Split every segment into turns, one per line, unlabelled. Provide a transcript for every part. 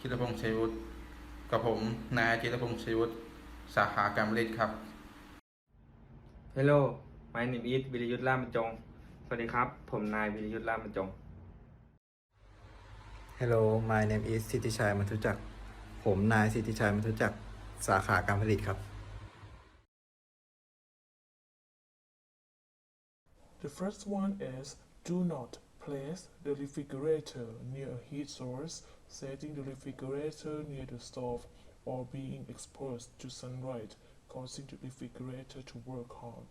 จิรพงษ์ชัยวุฒิกับผมนายจิรพงษ์ชัยวุฒิสาขาการผลิตครับ
Hello my name is วิรยุทธ์ล่ามบรรจง สวัสดีครับ ผมนายวิรยุทธ์ล่ามบรรจง
Hello my name is สิทธิชัยมัทุจักรผมนายสิทธิชัยมัทุจักรสาขาการผลิตครับ
The first one is do not place the refrigerator near a heat source, setting the refrigerator near the stove or being exposed to sunlight, causing the refrigerator to work hard.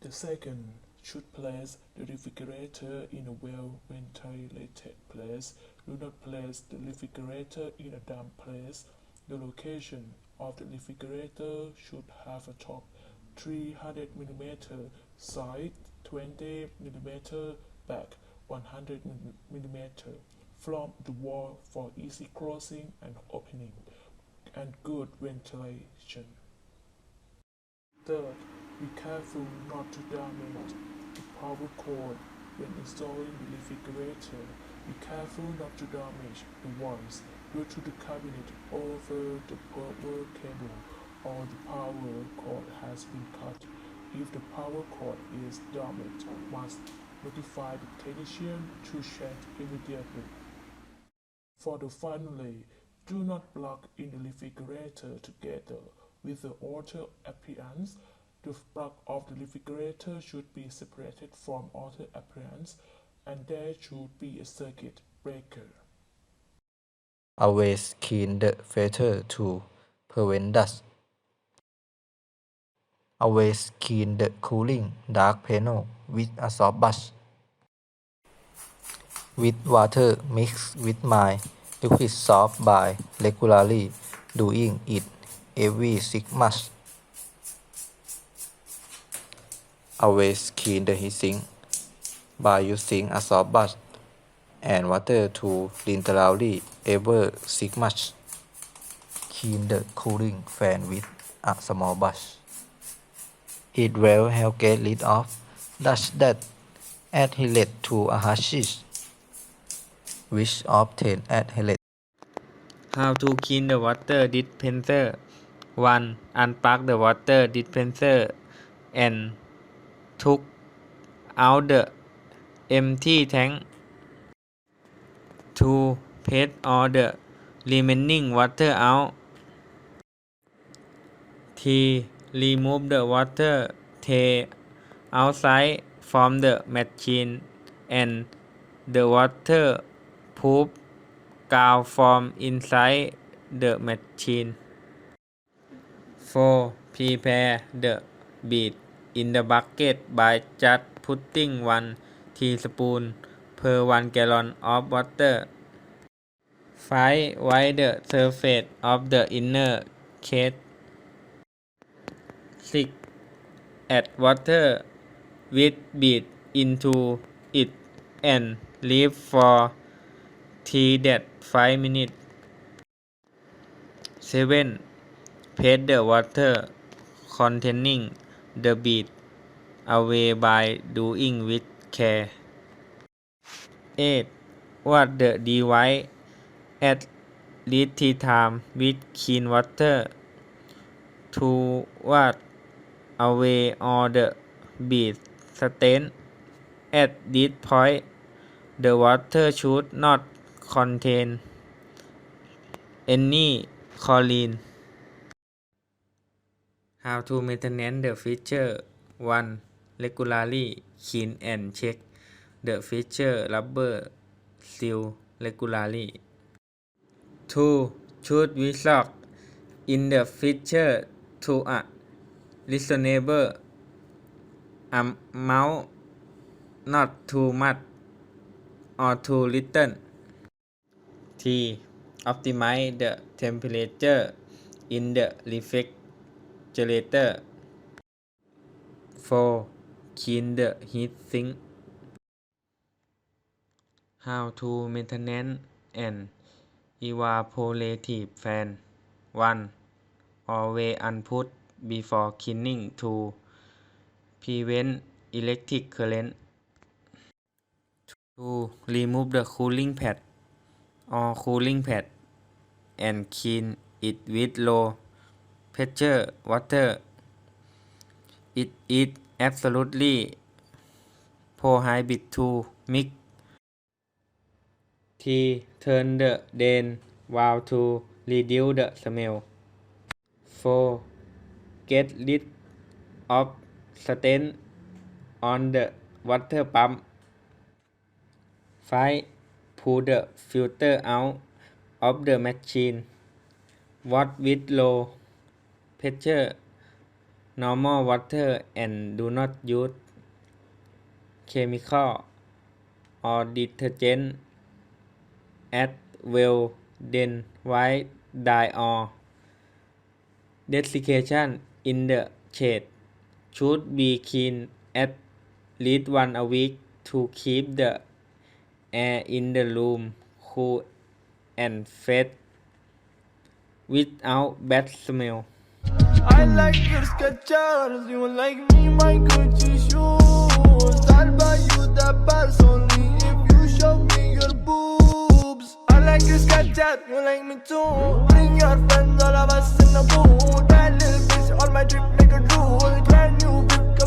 The second should place the refrigerator in a well ventilated place. Do not place the refrigerator in a damp place. The location of the refrigerator should have a top 300 mm side 20 mm back 100 mm from the wall for easy crossing and opening and good ventilation. Third, be careful not to damage the power cord when installing the refrigerator. Be careful not to damage the wires due to the cabinet over the power cable or the power cord has been cut. If the power cord is damaged, must notify the technician to check immediately. For the finally, do not plug in the refrigerator together with the outer appliance. The plug of the refrigerator should be separated from outer appliance and there should be a circuit breaker.
Always clean the filter to prevent dust. Always clean the cooling dark panel with a soft brush. With water mixed with my liquid soap by regularly doing it every six months. Always clean the heatsink by using a soft brush and water to thoroughly every six months. Clean the cooling fan with a small brush. It will help get rid of dust that adheres to a hashish, which often adheres
How to clean the water dispenser 1. Unplug the water dispenser and took out the empty tank 2. Paste all the remaining water out 3. Remove the water tray outside from the machine and the water proof gauge from inside the machine 4. Prepare the bead in the bucket by just putting 1 teaspoon per 1 gallon of water. 5. Wipe the surface of the inner case. 6. Add water with bead into it and leave for 3 that 5 minutes. 7. Paste the water containing the bead away by doing with care. 8. Wash the device at least three time with clean water to wash away all the bead stain. At this point, the water should not contain any chlorine. How to maintain the feature 1. Regularly clean and check the feature rubber seal regularly. 2. Should result in the feature to a reasonable amount, not too much or too little. 3. Optimize the temperature in the refrigerator. 4. Clean the heat sink. How to maintain an evaporative fan. 1. Always unput before cleaning to prevent electric current. 2. Remove the cooling pad or cooling pad and clean it with low pressure water. It is absolutely prohibited to mix. T. Turn the drain valve to reduce the smell. 4. Get rid of stain on the water pump. 5. Pull the filter out of the machine. Wash with low pressure normal water and do not use chemical or detergent as well then white dye or desiccation in the shade should be cleaned at least once a week to keep the air in the room cool and fresh without bad smell.
I like your Skechers, you like me, my Gucci shoes. I'll buy you the purse your you like me too. Bring your friends, all of us in the booth. That little bitch on my drip like a drool. Brand new whip